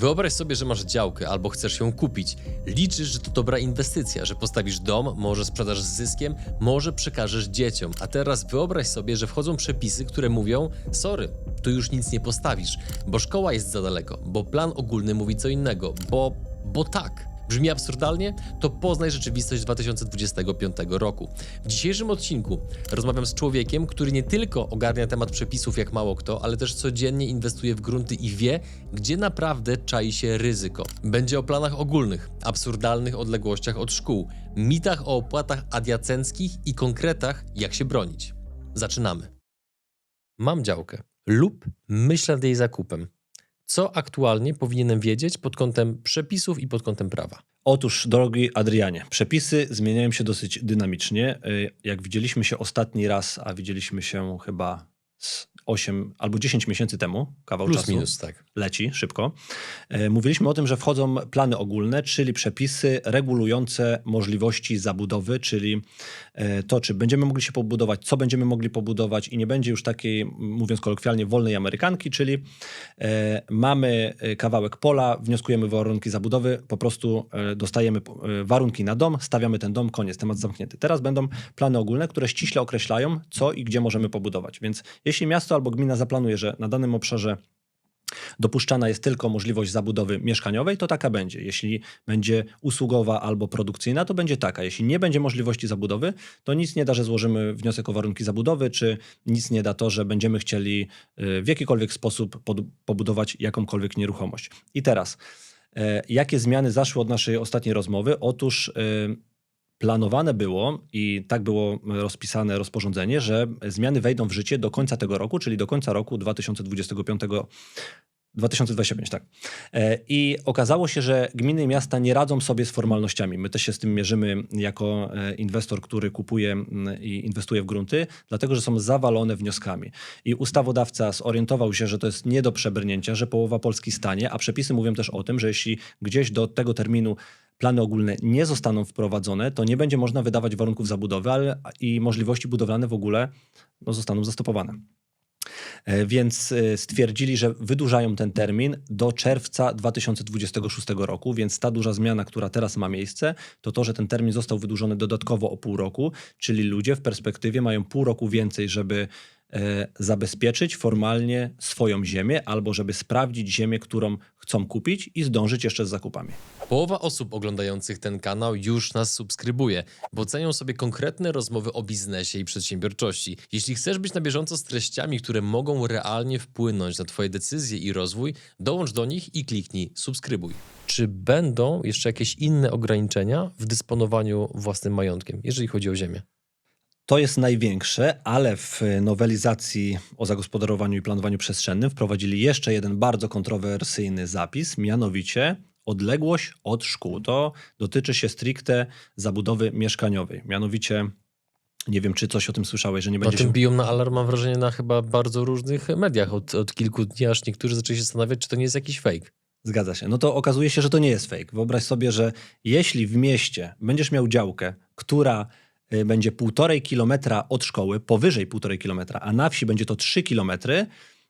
Wyobraź sobie, że masz działkę albo chcesz ją kupić. Liczysz, że to dobra inwestycja, że postawisz dom, może sprzedasz z zyskiem, może przekażesz dzieciom. A teraz wyobraź sobie, że wchodzą przepisy, które mówią: Sorry, tu już nic nie postawisz, bo szkoła jest za daleko, bo plan ogólny mówi co innego, bo. bo tak. Brzmi absurdalnie? To poznaj rzeczywistość 2025 roku. W dzisiejszym odcinku rozmawiam z człowiekiem, który nie tylko ogarnia temat przepisów jak mało kto, ale też codziennie inwestuje w grunty i wie, gdzie naprawdę czai się ryzyko. Będzie o planach ogólnych, absurdalnych odległościach od szkół, mitach o opłatach adiacenckich i konkretach, jak się bronić. Zaczynamy. Mam działkę lub myślę nad jej zakupem. Co aktualnie powinienem wiedzieć pod kątem przepisów i pod kątem prawa? Otóż, drogi Adrianie, przepisy zmieniają się dosyć dynamicznie. Y, Jak widzieliśmy się ostatni raz, a widzieliśmy się chyba z 8 albo 10 miesięcy temu, kawał Plus czasu, minus, tak. leci szybko, y, mówiliśmy o tym, że wchodzą plany ogólne, czyli przepisy regulujące możliwości zabudowy, czyli y, to, czy będziemy mogli się pobudować, co będziemy mogli pobudować i nie będzie już takiej, mówiąc kolokwialnie, wolnej Amerykanki, czyli e, mamy e, kawałek pola, wnioskujemy warunki zabudowy, po prostu e, dostajemy e, warunki na dom, stawiamy ten dom, koniec, temat zamknięty. Teraz będą plany ogólne, które ściśle określają, co i gdzie możemy pobudować. Więc jeśli miasto albo gmina zaplanuje, że na danym obszarze dopuszczana jest tylko możliwość zabudowy mieszkaniowej, to taka będzie. Jeśli będzie usługowa albo produkcyjna, to będzie taka. Jeśli nie będzie możliwości zabudowy, to nic nie da, że złożymy wniosek o warunki zabudowy, czy nic nie da to, że będziemy chcieli y, w jakikolwiek sposób pobudować jakąkolwiek nieruchomość. I teraz, e, jakie zmiany zaszły od naszej ostatniej rozmowy? Otóż y, planowane było i tak było rozpisane rozporządzenie, że zmiany wejdą w życie do końca tego roku, czyli do końca roku 2025. 2025, tak. E, I okazało się, że gminy i miasta nie radzą sobie z formalnościami. My też się z tym mierzymy jako e, inwestor, który kupuje i inwestuje w grunty, dlatego że są zawalone wnioskami. I ustawodawca zorientował się, że to jest nie do przebrnięcia, że połowa Polski stanie, a przepisy mówią też o tym, że jeśli gdzieś do tego terminu plany ogólne nie zostaną wprowadzone, to nie będzie można wydawać warunków zabudowy ale, i możliwości budowlane w ogóle no, zostaną zastopowane. E, Więc e, stwierdzili, że wydłużają ten termin do czerwca 2026 roku, więc ta duża zmiana, która teraz ma miejsce, to to, że ten termin został wydłużony dodatkowo o pół roku, czyli ludzie w perspektywie mają pół roku więcej, żeby zabezpieczyć formalnie swoją ziemię albo żeby sprawdzić ziemię, którą chcą kupić i zdążyć jeszcze z zakupami. Połowa osób oglądających ten kanał już nas subskrybuje, bo cenią sobie konkretne rozmowy o biznesie i przedsiębiorczości. Jeśli chcesz być na bieżąco z treściami, które mogą realnie wpłynąć na Twoje decyzje i rozwój, dołącz do nich i kliknij subskrybuj. Czy będą jeszcze jakieś inne ograniczenia w dysponowaniu własnym majątkiem, jeżeli chodzi o ziemię? To jest największe, ale w nowelizacji o zagospodarowaniu i planowaniu przestrzennym wprowadzili jeszcze jeden bardzo kontrowersyjny zapis, mianowicie odległość od szkół. To dotyczy się stricte zabudowy mieszkaniowej. Mianowicie, nie wiem, czy coś o tym słyszałeś, że nie Na będzie tym się... biją na alarm, mam wrażenie, na chyba bardzo różnych mediach od, od kilku dni, aż niektórzy zaczęli się zastanawiać, czy to nie jest jakiś fake. Zgadza się. No to okazuje się, że to nie jest fake. Wyobraź sobie, że jeśli w mieście będziesz miał działkę, która będzie półtorej kilometra od szkoły, powyżej półtorej kilometra, a na wsi będzie to trzy kilometry,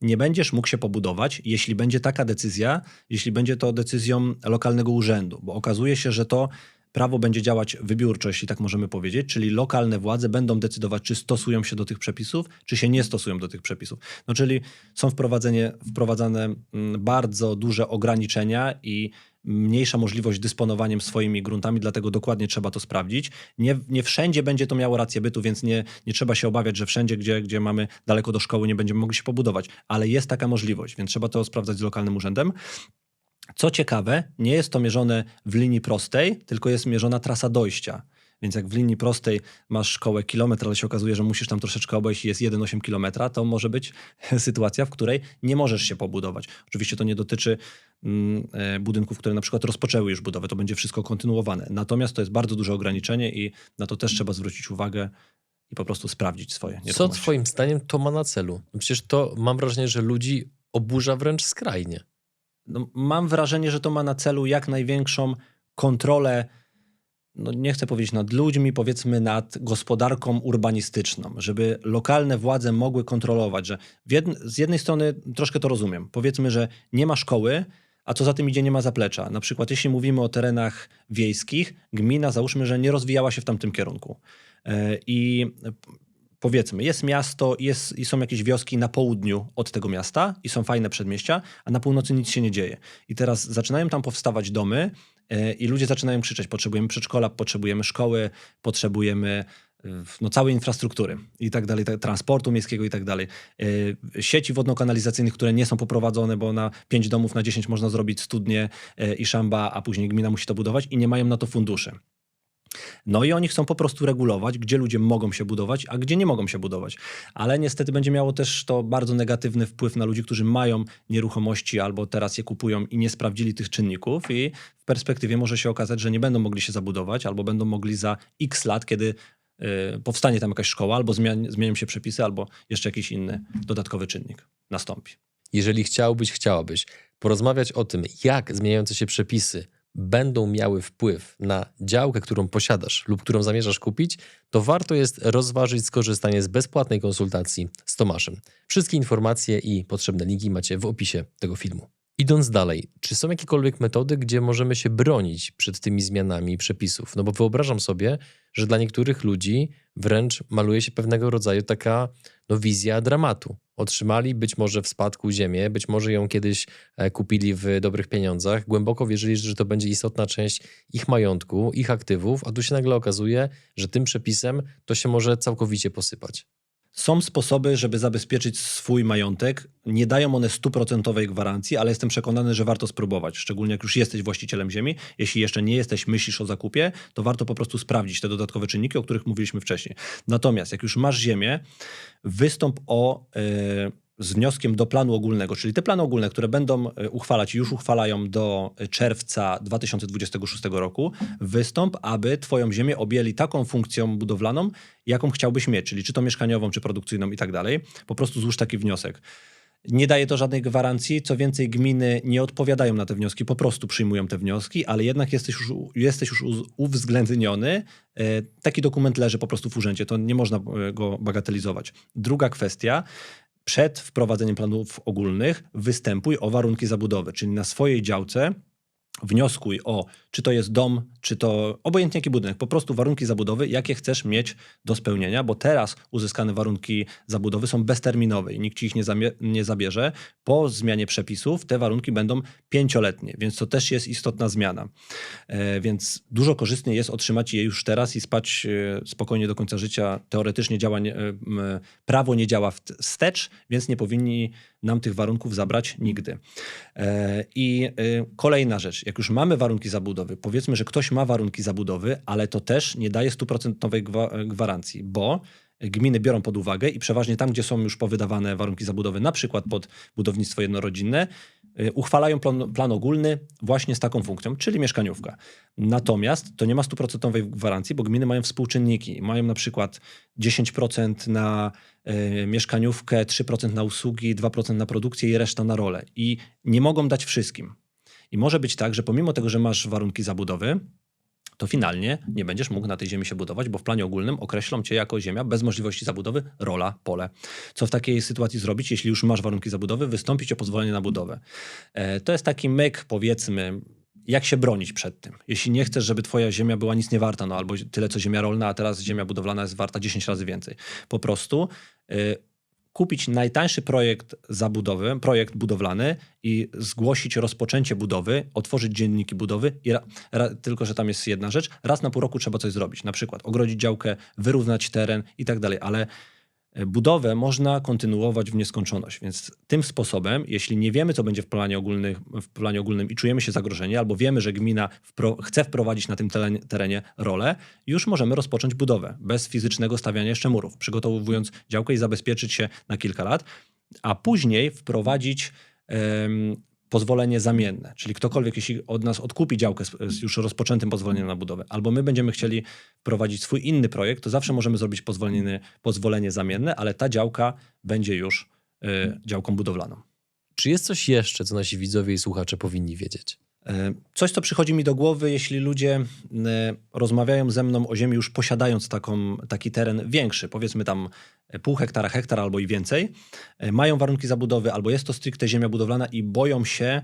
nie będziesz mógł się pobudować, jeśli będzie taka decyzja, jeśli będzie to decyzją lokalnego urzędu, bo okazuje się, że to prawo będzie działać wybiórczo, jeśli tak możemy powiedzieć, czyli lokalne władze będą decydować, czy stosują się do tych przepisów, czy się nie stosują do tych przepisów. No czyli są wprowadzenie, wprowadzane mm, bardzo duże ograniczenia i mniejsza możliwość dysponowaniem swoimi gruntami, dlatego dokładnie trzeba to sprawdzić. Nie, nie wszędzie będzie to miało rację bytu, więc nie, nie trzeba się obawiać, że wszędzie, gdzie, gdzie mamy daleko do szkoły, nie będziemy mogli się pobudować, ale jest taka możliwość, więc trzeba to sprawdzać z lokalnym urzędem. Co ciekawe, nie jest to mierzone w linii prostej, tylko jest mierzona trasa dojścia. Więc jak w linii prostej masz szkołę kilometr, ale się okazuje, że musisz tam troszeczkę obejść i jest 1,8 kilometra, to może być sytuacja, w której nie możesz się pobudować. Oczywiście to nie dotyczy mm, e, budynków, które na przykład rozpoczęły już budowę, to będzie wszystko kontynuowane. Natomiast to jest bardzo duże ograniczenie i na to też trzeba zwrócić uwagę i po prostu sprawdzić swoje Co twoim zdaniem to ma na celu? Przecież to mam wrażenie, że ludzi oburza wręcz skrajnie. No, mam wrażenie, że to ma na celu jak największą kontrolę, no nie chcę powiedzieć nad ludźmi, powiedzmy nad gospodarką urbanistyczną, żeby lokalne władze mogły kontrolować, że w jedn- z jednej strony troszkę to rozumiem. Powiedzmy, że nie ma szkoły, a co za tym idzie, nie ma zaplecza. Na przykład, jeśli mówimy o terenach wiejskich, gmina, załóżmy, że nie rozwijała się w tamtym kierunku. E, I powiedzmy, jest miasto jest, i są jakieś wioski na południu od tego miasta i są fajne przedmieścia, a na północy nic się nie dzieje. I teraz zaczynają tam powstawać domy e, i ludzie zaczynają krzyczeć, potrzebujemy przedszkola, potrzebujemy szkoły, potrzebujemy e, no, całej infrastruktury i tak dalej, transportu miejskiego i tak dalej. E, Sieci wodno-kanalizacyjnych, które nie są poprowadzone, bo na 5 domów na 10 można zrobić studnie i szamba, a później gmina musi to budować i nie mają na to funduszy. No i oni chcą po prostu regulować, gdzie ludzie mogą się budować, a gdzie nie mogą się budować. Ale niestety będzie miało też to bardzo negatywny wpływ na ludzi, którzy mają nieruchomości albo teraz je kupują i nie sprawdzili tych czynników i w perspektywie może się okazać, że nie będą mogli się zabudować albo będą mogli za x lat, kiedy y, powstanie tam jakaś szkoła, albo zmian, zmienią się przepisy, albo jeszcze jakiś inny dodatkowy czynnik nastąpi. Jeżeli chciałbyś, chciałabyś porozmawiać o tym, jak zmieniające się przepisy będą miały wpływ na działkę, którą posiadasz lub którą zamierzasz kupić, to warto jest rozważyć skorzystanie z bezpłatnej konsultacji z Tomaszem. Wszystkie informacje i potrzebne linki macie w opisie tego filmu. Idąc dalej, czy są jakiekolwiek metody, gdzie możemy się bronić przed tymi zmianami przepisów? No bo wyobrażam sobie, że dla niektórych ludzi wręcz maluje się pewnego rodzaju taka no, wizja dramatu. Otrzymali być może w spadku ziemię, być może ją kiedyś e, kupili w dobrych pieniądzach, głęboko wierzyli, że to będzie istotna część ich majątku, ich aktywów, a tu się nagle okazuje, że tym przepisem to się może całkowicie posypać. Są sposoby, żeby zabezpieczyć swój majątek. Nie dają one stuprocentowej gwarancji, ale jestem przekonany, że warto spróbować. Szczególnie jak już jesteś właścicielem ziemi. Jeśli jeszcze nie jesteś, myślisz o zakupie, to warto po prostu sprawdzić te dodatkowe czynniki, o których mówiliśmy wcześniej. Natomiast jak już masz ziemię, wystąp o. Yy, z wnioskiem do planu ogólnego, czyli te plany ogólne, które będą e, uchwalać i już uchwalają do czerwca 2026 roku, wystąp, aby Twoją ziemię objęli taką funkcją budowlaną, jaką chciałbyś mieć, czyli czy to mieszkaniową, czy produkcyjną i tak dalej. Po prostu złóż taki wniosek. Nie daje to żadnej gwarancji. Co więcej, gminy nie odpowiadają na te wnioski, po prostu przyjmują te wnioski, ale jednak jesteś już, jesteś już uwzględniony. E, taki dokument leży po prostu w urzędzie, to nie można e, go bagatelizować. Druga kwestia przed wprowadzeniem planów ogólnych występuj o warunki zabudowy, czyli na swojej działce wnioskuj o, czy to jest dom, czy to obojętnie jaki budynek, po prostu warunki zabudowy, jakie chcesz mieć do spełnienia, bo teraz uzyskane warunki zabudowy są bezterminowe i nikt ci ich nie, nie zabierze. Po zmianie przepisów te warunki będą pięcioletnie, więc to też jest istotna zmiana. E, więc dużo korzystniej jest otrzymać je już teraz i spać e, spokojnie do końca życia. Teoretycznie działa nie, e, prawo nie działa wstecz, więc nie powinni nam tych warunków zabrać nigdy. E, I e, kolejna rzecz, jak już mamy warunki zabudowy, powiedzmy, że ktoś ma warunki zabudowy, ale to też nie daje stuprocentowej gwarancji, bo gminy biorą pod uwagę i przeważnie tam, gdzie są już powydawane warunki zabudowy, na przykład pod budownictwo jednorodzinne, y, uchwalają plan, plan ogólny właśnie z taką funkcją, czyli mieszkaniówka. Natomiast to nie ma stuprocentowej gwarancji, bo gminy mają współczynniki. Mają na przykład 10% na y, mieszkaniówkę, 3% na usługi, 2% na produkcję i reszta na rolę. I nie mogą dać wszystkim. I może być tak, że pomimo tego, że masz warunki zabudowy, to finalnie nie będziesz mógł na tej ziemi się budować, bo w planie ogólnym określą cię jako ziemia bez możliwości zabudowy, rola, pole. Co w takiej sytuacji zrobić, jeśli już masz warunki zabudowy, wystąpić o pozwolenie na budowę. E, to jest taki myk, powiedzmy, jak się bronić przed tym. Jeśli nie chcesz, żeby twoja ziemia była nic nie warta, no albo tyle co ziemia rolna, a teraz ziemia budowlana jest warta 10 razy więcej. Po prostu e, kupić najtańszy projekt zabudowy, projekt budowlany i zgłosić rozpoczęcie budowy, otworzyć dzienniki budowy, i tylko że tam jest jedna rzecz, raz na pół roku trzeba coś zrobić, na przykład ogrodzić działkę, wyrównać teren i tak dalej, ale budowę można kontynuować w nieskończoność. Więc tym sposobem, jeśli nie wiemy, co będzie w planie, w planie ogólnym i czujemy się zagrożeni, albo wiemy, że gmina wpro, chce wprowadzić na tym terenie rolę, już możemy rozpocząć budowę bez fizycznego stawiania jeszcze murów, przygotowując działkę i zabezpieczyć się na kilka lat, a później wprowadzić pozwolenie zamienne, czyli ktokolwiek, jeśli od nas odkupi działkę z, już rozpoczętym pozwoleniem na budowę, albo my będziemy chcieli wprowadzić swój inny projekt, to zawsze możemy zrobić pozwolenie, pozwolenie zamienne, ale ta działka będzie już y, działką budowlaną. Czy jest coś jeszcze, co nasi widzowie i słuchacze powinni wiedzieć? E, coś, co przychodzi mi do głowy, jeśli ludzie e, rozmawiają ze mną o ziemi, już posiadając taką, taki teren większy, powiedzmy tam e, pół hektara, hektar albo i więcej, mają warunki zabudowy, albo jest to stricte ziemia budowlana i boją się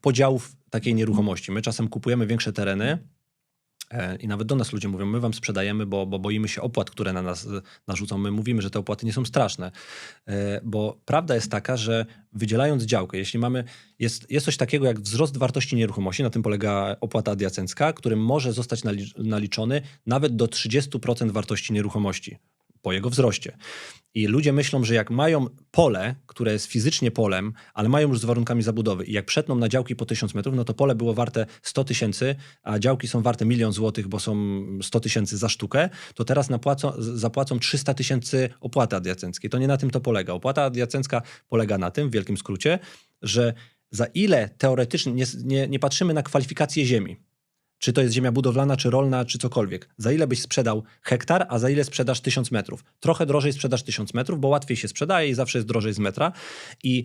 podziałów takiej nieruchomości. My czasem kupujemy większe tereny, I nawet do nas ludzie mówią, my wam sprzedajemy, bo, bo boimy się opłat, które na nas e, narzucą. My mówimy, że te opłaty nie są straszne. E, Bo prawda jest taka, że wydzielając działkę, jeśli mamy, jest, jest coś takiego jak wzrost wartości nieruchomości, na tym polega opłata adiacencka, który może zostać nali- naliczony nawet do 30% wartości nieruchomości po jego wzroście. I ludzie myślą, że jak mają pole, które jest fizycznie polem, ale mają już z warunkami zabudowy i jak przetną na działki po 1000 metrów, no to pole było warte 100 tysięcy, a działki są warte milion złotych, bo są 100 tysięcy za sztukę, to teraz napłacą, zapłacą 300 tysięcy opłaty adiacenckiej. To nie na tym to polega. Opłata adiacencka polega na tym, w wielkim skrócie, że za ile teoretycznie, nie, nie, nie patrzymy na kwalifikację ziemi, czy to jest ziemia budowlana, czy rolna, czy cokolwiek. Za ile byś sprzedał hektar, a za ile sprzedasz 1000 metrów. Trochę drożej sprzedasz 1000 metrów, bo łatwiej się sprzedaje i zawsze jest drożej z metra. I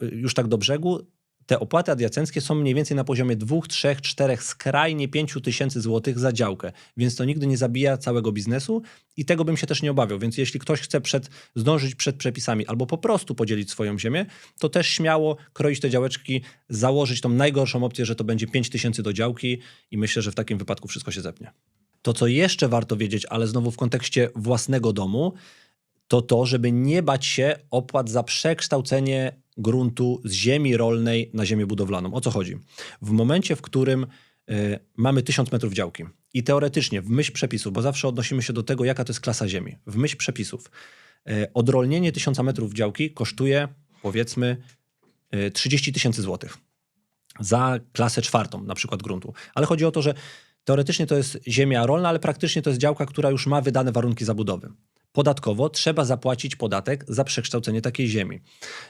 już tak do brzegu, te opłaty adiacenckie są mniej więcej na poziomie 2, 3, 4, skrajnie 5 tysięcy złotych za działkę. Więc to nigdy nie zabija całego biznesu i tego bym się też nie obawiał. Więc jeśli ktoś chce przed, zdążyć przed przepisami albo po prostu podzielić swoją ziemię, to też śmiało kroić te działeczki, założyć tą najgorszą opcję, że to będzie 5 tysięcy do działki i myślę, że w takim wypadku wszystko się zepnie. To, co jeszcze warto wiedzieć, ale znowu w kontekście własnego domu, to to, żeby nie bać się opłat za przekształcenie gruntu z ziemi rolnej na ziemię budowlaną. O co chodzi? W momencie, w którym y, mamy 1000 metrów działki i teoretycznie w myśl przepisów, bo zawsze odnosimy się do tego, jaka to jest klasa ziemi, w myśl przepisów, y, odrolnienie 1000 metrów działki kosztuje powiedzmy y, 30 tysięcy złotych za klasę czwartą, na przykład gruntu. Ale chodzi o to, że teoretycznie to jest ziemia rolna, ale praktycznie to jest działka, która już ma wydane warunki zabudowy. Podatkowo trzeba zapłacić podatek za przekształcenie takiej ziemi.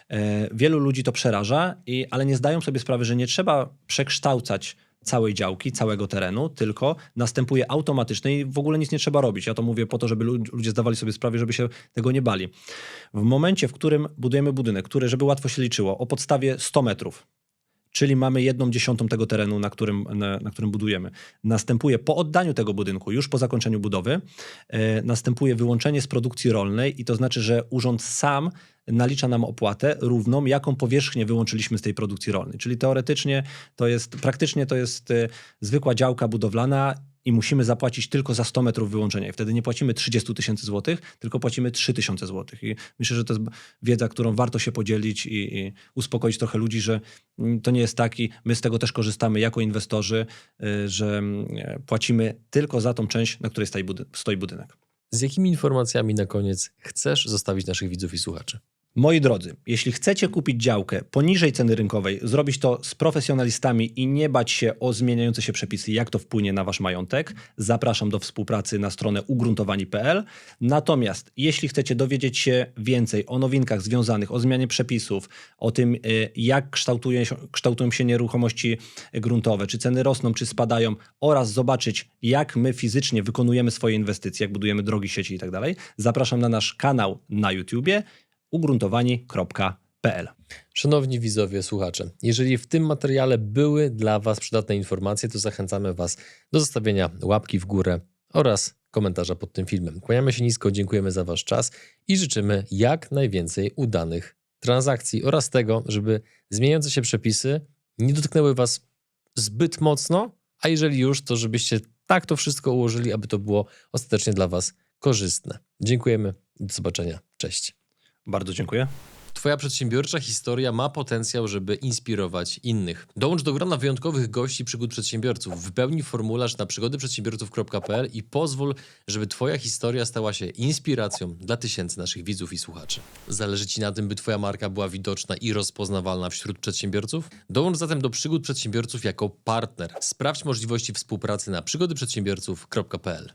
E, wielu ludzi to przeraża, i, ale nie zdają sobie sprawy, że nie trzeba przekształcać całej działki, całego terenu, tylko następuje automatycznie i w ogóle nic nie trzeba robić. Ja to mówię po to, żeby lu- ludzie zdawali sobie sprawę, żeby się tego nie bali. W momencie, w którym budujemy budynek, który, żeby łatwo się liczyło, o podstawie 100 metrów, czyli mamy jedną dziesiątą tego terenu, na którym, na, na którym budujemy. Następuje po oddaniu tego budynku, już po zakończeniu budowy, e, następuje wyłączenie z produkcji rolnej i to znaczy, że urząd sam nalicza nam opłatę równą, jaką powierzchnię wyłączyliśmy z tej produkcji rolnej. Czyli teoretycznie to jest, praktycznie to jest e, zwykła działka budowlana i musimy zapłacić tylko za 100 metrów wyłączenia. I wtedy nie płacimy 30 tysięcy złotych, tylko płacimy 3 tysiące złotych. I myślę, że to jest wiedza, którą warto się podzielić i, i uspokoić trochę ludzi, że mm, to nie jest tak i my z tego też korzystamy jako inwestorzy, y, że mm, płacimy tylko za tą część, na której stoi budynek. Z jakimi informacjami na koniec chcesz zostawić naszych widzów i słuchaczy? Moi drodzy, jeśli chcecie kupić działkę poniżej ceny rynkowej, zrobić to z profesjonalistami i nie bać się o zmieniające się przepisy, jak to wpłynie na wasz majątek, zapraszam do współpracy na stronę ugruntowani.pl. Natomiast jeśli chcecie dowiedzieć się więcej o nowinkach związanych, o zmianie przepisów, o tym, y, jak kształtuje kształtują się nieruchomości gruntowe, czy ceny rosną, czy spadają, oraz zobaczyć, jak my fizycznie wykonujemy swoje inwestycje, jak budujemy drogi, sieci i tak dalej, zapraszam na nasz kanał na YouTubie ugruntowani.pl. Szanowni widzowie, słuchacze, jeżeli w tym materiale były dla Was przydatne informacje, to zachęcamy Was do zostawienia łapki w górę oraz komentarza pod tym filmem. Kłaniamy się nisko, dziękujemy za Wasz czas i życzymy jak najwięcej udanych transakcji oraz tego, żeby zmieniające się przepisy nie dotknęły Was zbyt mocno, a jeżeli już, to żebyście tak to wszystko ułożyli, aby to było ostatecznie dla Was korzystne. Dziękujemy do zobaczenia. Cześć. Bardzo dziękuję. Twoja przedsiębiorcza historia ma potencjał, żeby inspirować innych. Dołącz do grona wyjątkowych gości przygód przedsiębiorców. Wypełnij formularz na przygodyprzedsiębiorców.pl i pozwól, żeby Twoja historia stała się inspiracją dla tysięcy naszych widzów i słuchaczy. Zależy Ci na tym, by Twoja marka była widoczna i rozpoznawalna wśród przedsiębiorców? Dołącz zatem do przygód przedsiębiorców jako partner. Sprawdź możliwości współpracy na przygodyprzedsiębiorców.pl.